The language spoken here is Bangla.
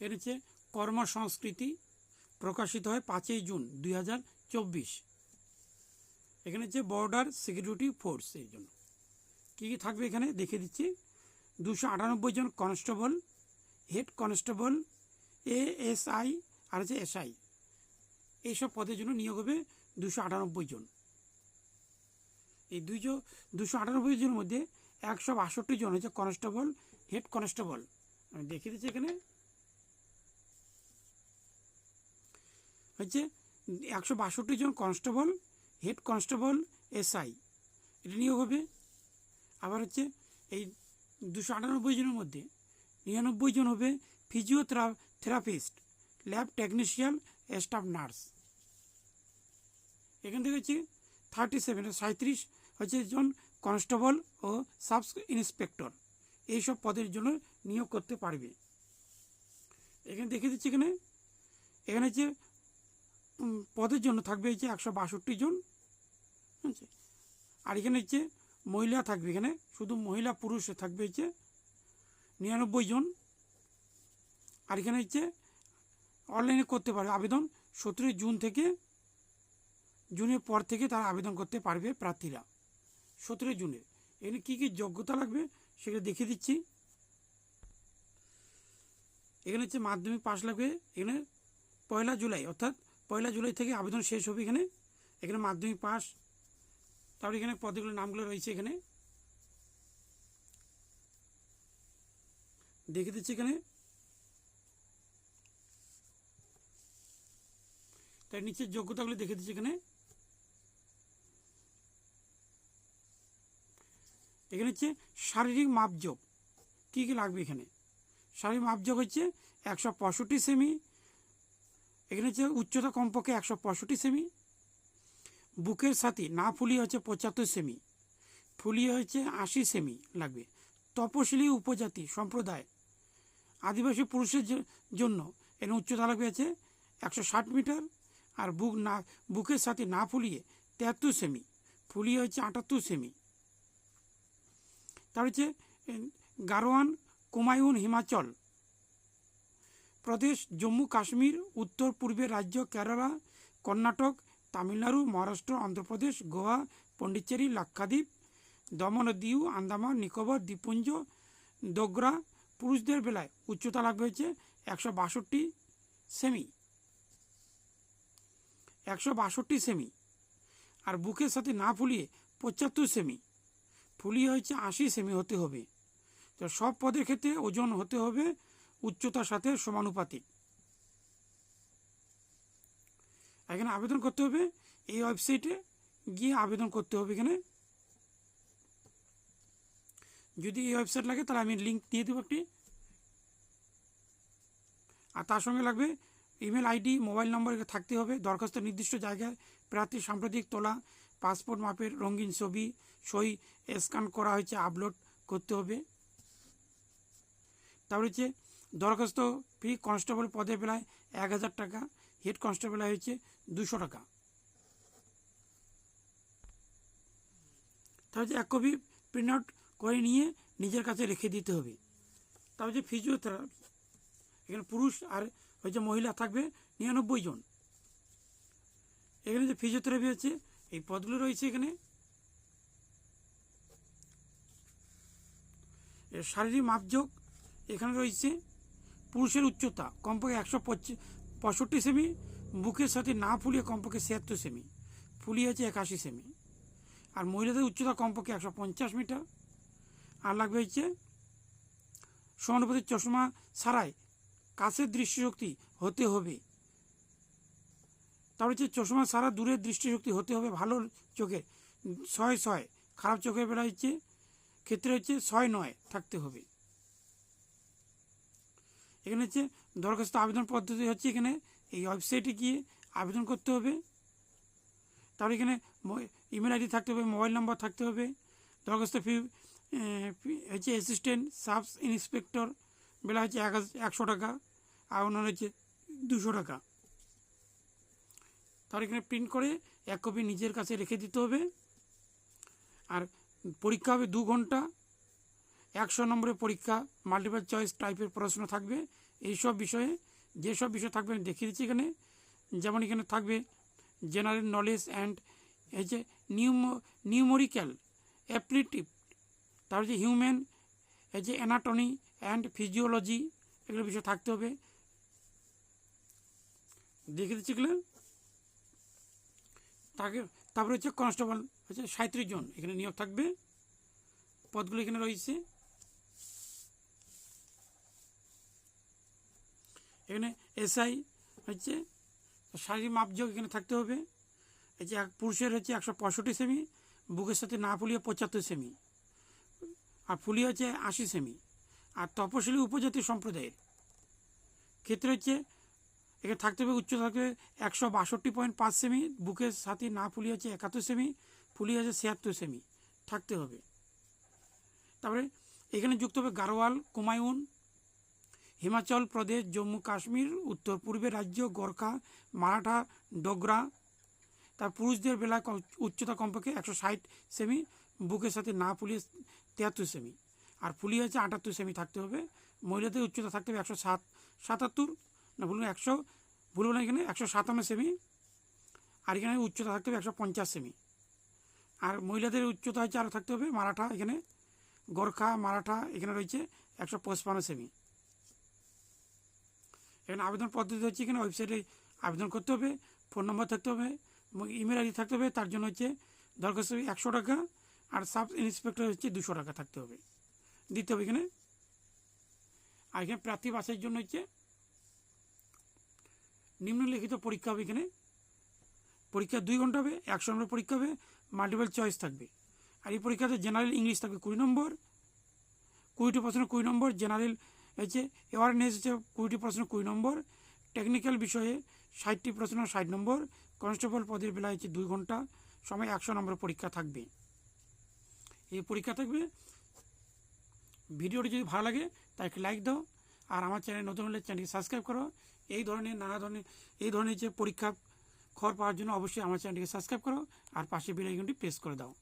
এর হচ্ছে কর্মসংস্কৃতি প্রকাশিত হয় পাঁচই জুন দুই হাজার চব্বিশ। এখানে হচ্ছে বর্ডার সিকিউরিটি ফোর্স এই জন্য। কী কী থাকবে এখানে? দেখে দিচ্ছি। দুশো আটানব্বই জন constable head constable A S I আর হচ্ছে এসআই এইসব পদের জন্য নিয়োগ হবে দুশো আটানব্বই জন। এই দুইশো, দুশো আটানব্বই জনের মধ্যে একশো বাষট্টি জন হচ্ছে কনস্টেবল হেড কনস্টেবল আমি দেখিয়ে দিচ্ছি এখানে। হচ্ছে একশো বাষট্টি জন কনস্টেবল, হেড কনস্টেবল, এসআই। এটা নিয়োগ হবে। আবার হচ্ছে এই দুশো আটানব্বই জনের মধ্যে নিরানব্বই জন হবে ফিজিওথেরা physiotherapist, lab technician, staff nurse. এখান থেকে হচ্ছে থার্টি সেভেন সাঁত্রিশ হচ্ছে জন কনস্টেবল ও সাব ইন্সপেক্টর। এইসব পদের জন্য নিয়োগ করতে পারবে। এখানে দেখে দিচ্ছি এখানে। এখানে হচ্ছে পদের জন্য থাকবে হচ্ছে একশো বাষট্টি জন? আর এখানে হচ্ছে মহিলা থাকবে এখানে, শুধু মহিলা পুরুষ থাকবে হচ্ছে নিরানব্বই জন। আর এখানে হচ্ছে অনলাইনে করতে পারবে আবেদন, সতেরোই জুন থেকে, জুনের পর থেকে তারা আবেদন করতে পারবে প্রার্থীরা, সতেরোই জুনে। এখানে কী কী যোগ্যতা লাগবে সেটা দেখিয়ে দিচ্ছি। এখানে হচ্ছে মাধ্যমিক পাশ লাগবে, এখানে পয়লা জুলাই, অর্থাৎ পয়লা জুলাই থেকে আবেদন শেষ হবে এখানে। এখানে মাধ্যমিক পাস। তারপরে এখানে পদগুলোর নামগুলো রয়েছে এখানে। দেখে দিচ্ছি এখানে। তার নিচের যোগ্যতাগুলো দেখে দিচ্ছি এখানে। এখানে হচ্ছে শারীরিক মাপযোগ কী কী লাগবে এখানে? শারীরিক মাপযোগ হচ্ছে একশো পঁয়ষট্টি সেমি এখানে হচ্ছে উচ্চতা কমপক্ষে একশো পঁয়ষট্টি সেমি, বুকের সাথে না ফুলিয়ে হচ্ছে পঁচাত্তর সেমি, ফুলিয়ে হচ্ছে আশি সেমি লাগবে। তপশিলি উপজাতি সম্প্রদায় আদিবাসী পুরুষের জন্য এর উচ্চতা লাগবে আছে একশো ষাট মিটার আর বুক না, বুকের সাথে না ফুলিয়ে তেহাত্তর সেমি, ফুলিয়ে হচ্ছে আটাত্তর সেমি। তার হচ্ছে গারোয়ান, কুমায়ুন, হিমাচল। প্রদেশ, জম্মু, কাশ্মীর, উত্তর পূর্বের রাজ্য কেরালা, কর্ণাটক, তামিলনাড়ু, মহারাষ্ট্র, অন্ধ্রপ্রদেশ, গোয়া পণ্ডিচেরি লাক্ষাদ্বীপ, দমন দিউ আন্দামান, নিকোবর, দ্বীপপুঞ্জ, দোগরা, পুরুষদের বেলায় উচ্চতা লাগবে হয়েছে একশো বাষট্টি সেমি। একশো বাষট্টি সেমি। আর বুকের সাথে না ফুলিয়ে পঁচাত্তর সেমি। ফুলিয়ে হয়েছে আশি সেমি হতে হবে। তো সব পদের ক্ষেত্রে ওজন হতে হবে উচ্চতার সাথে সমানুপাতিক। এখানে আবেদন করতে হবে, এই ওয়েবসাইটে গিয়ে আবেদন করতে হবে এখানে। যদি এই ওয়েবসাইট লাগে, তাহলে আমি লিঙ্ক দিয়ে দেবো একটি। আর তার সঙ্গে লাগবে, ইমেল আইডি, মোবাইল নম্বর থাকতে হবে। দরখাস্ত নির্দিষ্ট জায়গায় প্রার্থী সাম্প্রতিক তোলা, পাসপোর্ট মাপের রঙিন ছবি, সই, স্ক্যান করা হয়েছে, আপলোড করতে হবে। তারপরে হচ্ছে দরখাস্ত ফি কনস্টেবল পদে বেলায় এক হাজার টাকা, হেড কনস্টেবল হচ্ছে দুশো টাকা। হচ্ছে এক কপি প্রিন্ট আউট করে নিয়ে নিজের কাছে রেখে দিতে হবে। তারপর হচ্ছে ফিজিওথেরাপি এখানে পুরুষ আর হচ্ছে মহিলা থাকবে নিরানব্বই জন। এখানে যে ফিজিওথেরাপি হচ্ছে, এই পদগুলো রয়েছে এখানে। শারীরিক মাপযোগ এখানে রয়েছে। পুরুষের উচ্চতা, কমপক্ষে একশো পঁয়ষট্টি সেমি। বুকের সাথে না ফুলিয়ে কমপক্ষে ছিয়াত্তর সেমি। ফুলিয়ে হচ্ছে একাশি সেমি। আর মহিলাদের উচ্চতা কমপক্ষে একশো পঞ্চাশ মিটার। আর লাগবে হচ্ছে সমানুপাতিক চশমা ছাড়াই কাছের দৃষ্টিশক্তি হতে হবে। তারপর হচ্ছে চশমা ছাড়া দূরের দৃষ্টিশক্তি হতে হবে ভালো চোখে ছয় ছয়। খারাপ চোখের বেলা হচ্ছে ক্ষেত্রে হচ্ছে ছয়, নয় থাকতে হবে। এখানে হচ্ছে দরখাস্ত আবেদন পদ্ধতি হচ্ছে এখানে এই ওয়েবসাইটে গিয়ে আবেদন করতে হবে। তারপর এখানে ইমেল আইডি থাকতে হবে মোবাইল নাম্বার থাকতে হবে। দরখাস্ত ফি হচ্ছে অ্যাসিস্ট্যান্ট সাব ইন্সপেক্টর বেলা হচ্ছে এক একশো টাকা, আর অন্যান্য হচ্ছে দুশো টাকা। তার এখানে প্রিন্ট করে এক কপি নিজের কাছে রেখে দিতে হবে। আর পরীক্ষা হবে দু ঘণ্টা একশো নম্বরের পরীক্ষা মাল্টিপল চয়েস টাইপের প্রশ্ন থাকবে। এইসব বিষয়ে, যেসব বিষয় থাকবে আমি দেখিয়ে দিচ্ছি এখানে। যেমন এখানে থাকবে জেনারেল নলেজ অ্যান্ড এই যে নিউমো নিউমোরিক্যাল অ্যাপ্লিটিভ তারপর যে হিউম্যান এই যে অ্যানাটমি অ্যান্ড ফিজিওলজি এগুলো বিষয় থাকতে হবে। দেখে দিচ্ছি এগুলো। তাকে, তারপরে হচ্ছে কনস্টেবল হচ্ছে সাঁত্রিশ জন এখানে নিয়োগ থাকবে। পদগুলো এখানে রয়েছে। এখানে এসআই হচ্ছে শারীরিক মাপযোগ এখানে থাকতে হবে। এই যে এক পুরুষের হচ্ছে একশো পঁয়ষট্টি সেমি, বুকের সাথে না ফুলিয়ে পঁচাত্তর সেমি, আর ফুলিয়ে হচ্ছে আশি সেমি, আর তপশিলি উপজাতি সম্প্রদায়ের। ক্ষেত্রে হচ্ছে এখানে থাকতে হবে, উচ্চতা থাকতে হবে একশো বাষট্টি পয়েন্ট পাঁচ সেমি, বুকের সাথে না ফুলিয়ে হচ্ছে একাত্তর সেমি, ফুলিয়ে হচ্ছে ছিয়াত্তর সেমি থাকতে হবে। তারপরে এখানে যুক্ত হবে গারোয়াল, কুমায়ুন হিমাচল প্রদেশ, জম্মু কাশ্মীর, উত্তর পূর্বের রাজ্য গোর্খা, মারাঠা, ডোগরা। তার পুরুষদের কম- উচ্চতা কমপক্ষে একশো ষাট সেমি, বুকের সাথে না ফুলিয়ে তিয়াত্তর সেমি। আর ফুলিয়ে হচ্ছে আটাত্তর সেমি থাকতে হবে। মহিলাদের উচ্চতা থাকতে হবে একশো সাত, সাতাত্তর, না বলুন একশো বলুন এখানে, একশো সাতান্ন সেমি। আর এখানে উচ্চতা থাকতে হবে একশো পঞ্চাশ সেমি। আর মহিলাদের উচ্চতা হচ্ছে আরও থাকতে হবে মারাঠা এখানে, গোর্খা, মারাঠা এখানে রয়েছে একশো পঁচপান্ন সেমি। এখানে আবেদন পদ্ধতি হচ্ছে এখানে ওয়েবসাইটে আবেদন করতে হবে ফোন নম্বর থাকতে হবে, এবং ইমেল আইডি থাকতে হবে, তার জন্য হচ্ছে দরখাস্ত একশো টাকা, আর সাব ইন্সপেক্টর হচ্ছে দুশো টাকা থাকতে হবে। দিতে হবে এখানে। আর এখানে প্রার্থী বাসের জন্য হচ্ছে নিম্নলিখিত পরীক্ষা হবে এখানে। পরীক্ষা দুই ঘণ্টা হবে, একশো নম্বর পরীক্ষা হবে মাল্টিপল চয়েস থাকবে। আর এই পরীক্ষাতে জেনারেল ইংলিশ থাকবে কুড়ি নম্বর, কুড়িটি প্রশ্ন কুড়ি নম্বর জেনারেল হচ্ছে অ্যাওয়ারনেস হচ্ছে কুড়িটি প্রশ্ন, কুড়ি নম্বর টেকনিক্যাল বিষয়ে ষাটটি প্রশ্ন, ষাট নম্বর কনস্টেবল পদের বেলায় হচ্ছে দুই ঘণ্টা, সময় একশো নম্বর পরীক্ষা থাকবে। এই পরীক্ষা থাকবে। ভিডিওটি যদি ভালো লাগে তাই লাইক দাও, আর আমার চ্যানেল নতুন হলে চ্যানেলটি সাবস্ক্রাইব করো। এই ধরনের নানা ধরনের, এই ধরনের যে পরীক্ষা খবর পাওয়ার জন্য অবশ্যই আমার চ্যানেলটিকে সাবস্ক্রাইব করো, আর পাশে বেল আইকনটি প্রেস করে দাও।